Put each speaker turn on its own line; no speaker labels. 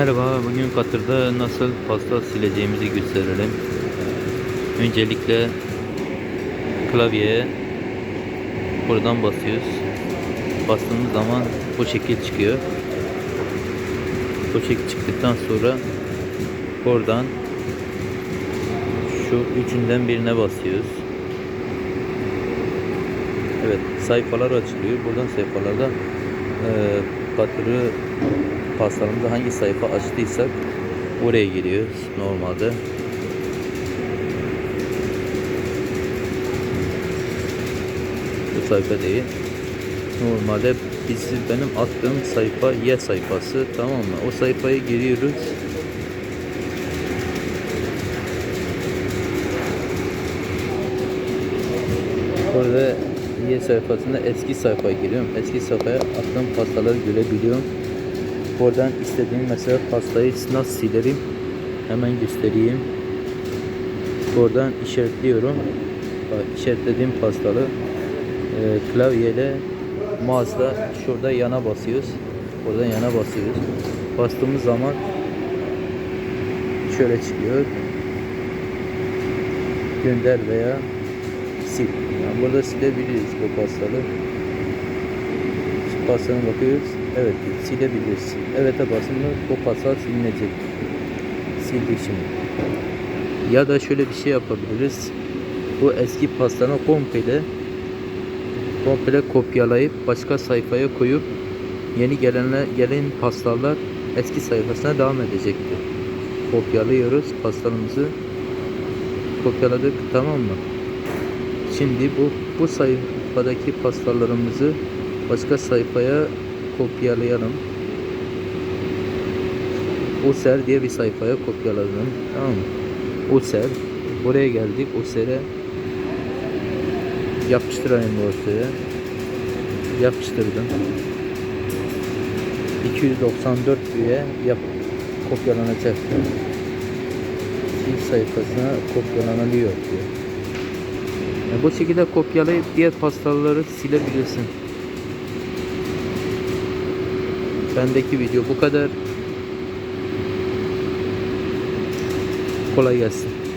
Merhaba, bugün Katır'da nasıl pasta sileceğimizi gösterelim. Öncelikle klavyeye buradan basıyoruz. Bastığımız zaman bu şekil çıkıyor. Bu şekil çıktıktan sonra buradan şu üçünden birine basıyoruz. Evet, sayfalar açılıyor. Buradan sayfalarda eee Katır'ı pastalarımızda hangi sayfa açtıysak oraya giriyoruz normalde. Bu sayfa değil. Normalde bizi benim attığım sayfa Y sayfası tamam mı? O sayfaya giriyoruz. Burada Y sayfasında eski sayfaya giriyorum. Eski sayfaya attığım pastaları görebiliyorum. Buradan istediğim mesela pastayı nasıl silerim hemen göstereyim. Buradan işaretliyorum. Bak, işaretlediğim pastalı e, klavyeyle mouse'la şurada yana basıyoruz. Buradan yana basıyoruz. Bastığımız zaman şöyle çıkıyor. Gönder veya sil. Yani burada silebiliriz bu pastalı. Şu pastana bakıyoruz. Evet silebiliriz. Evet'e basınca bu pasta silinecek. Sildik şimdi. Ya da şöyle bir şey yapabiliriz. Bu eski pastanı komple komple kopyalayıp başka sayfaya koyup yeni gelenler gelen pastalar eski sayfasına devam edecektir. Kopyalıyoruz pastamızı. Kopyaladık tamam mı? Şimdi bu bu sayfadaki pastalarımızı başka sayfaya kopyalayalım. User diye bir sayfaya kopyaladım. Tamam mı? User. Buraya geldik. User'e yapıştırayım bu User'e. Yapıştırdım. 294 üye yap kopyalanacak. Sil sayfasına kopyalanabiliyor diyor. Yani bu şekilde kopyalayıp diğer pastaları silebilirsin. Bendeki video bu kadar. Kolay gelsin.